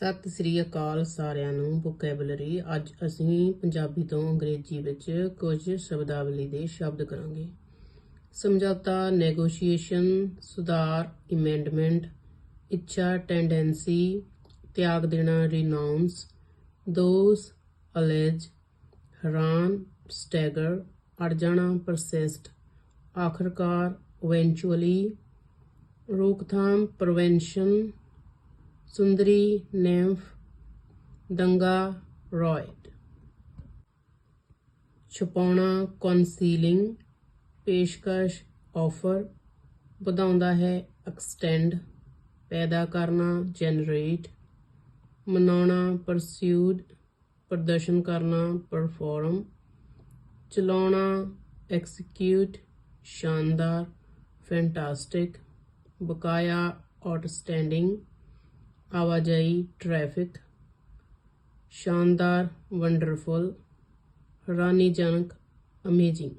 ਸਤਿ ਸ੍ਰੀ ਅਕਾਲ ਸਾਰਿਆਂ ਨੂੰ ਵੋਕੈਬਲਰੀ ਅੱਜ ਅਸੀਂ ਪੰਜਾਬੀ ਤੋਂ ਅੰਗਰੇਜ਼ੀ ਵਿੱਚ ਕੁਝ ਸ਼ਬਦਾਵਲੀ ਦੇ ਸ਼ਬਦ ਕਰਾਂਗੇ। ਸਮਝੌਤਾ ਨੈਗੋਸ਼ੀਏਸ਼ਨ ਸੁਧਾਰ ਅਮੈਂਡਮੈਂਟ ਇੱਛਾ ਟੈਂਡੈਂਸੀ ਤਿਆਗ ਦੇਣਾ ਰਿਨਾਉਂਸ ਦੋਸ ਅਲੇਜ ਹੈਰਾਨ ਸਟੈਗਰ ਅੜ ਜਾਣਾ ਪਰਸਿਸਟ ਆਖਰਕਾਰ ਇਵੈਂਚੁਅਲੀ ਰੋਕਥਾਮ ਪ੍ਰੀਵੈਂਸ਼ਨ ਸੁੰਦਰੀ, ਨੈਂਫ, ਦੰਗਾ ਰॉयड ਛੁਪਾਉਣਾ ਕਨਸੀਲਿੰਗ ਪੇਸ਼ਕਸ਼ ਆਫਰ ਵਧਾਉਂਦਾ ਹੈ ਐਕਸਟੈਂਡ ਪੈਦਾ ਕਰਨਾ ਜਨਰੇਟ ਮਨਾਉਣਾ ਪਰਸਿਊਡ ਪ੍ਰਦਰਸ਼ਨ ਕਰਨਾ ਪਰਫਾਰਮ ਚਲਾਉਣਾ ਐਕਸੀਕਿਊਟ ਸ਼ਾਨਦਾਰ ਫੈਂਟਾਸਟਿਕ ਬਕਾਇਆ ਆਊਟਸਟੈਂਡਿੰਗ ਆਵਾਜਾਈ ਟ੍ਰੈਫਿਕ ਸ਼ਾਨਦਾਰ ਵੰਡਰਫੁਲ ਹੈਰਾਨੀਜਨਕ ਅਮੇਜ਼ਿੰਗ।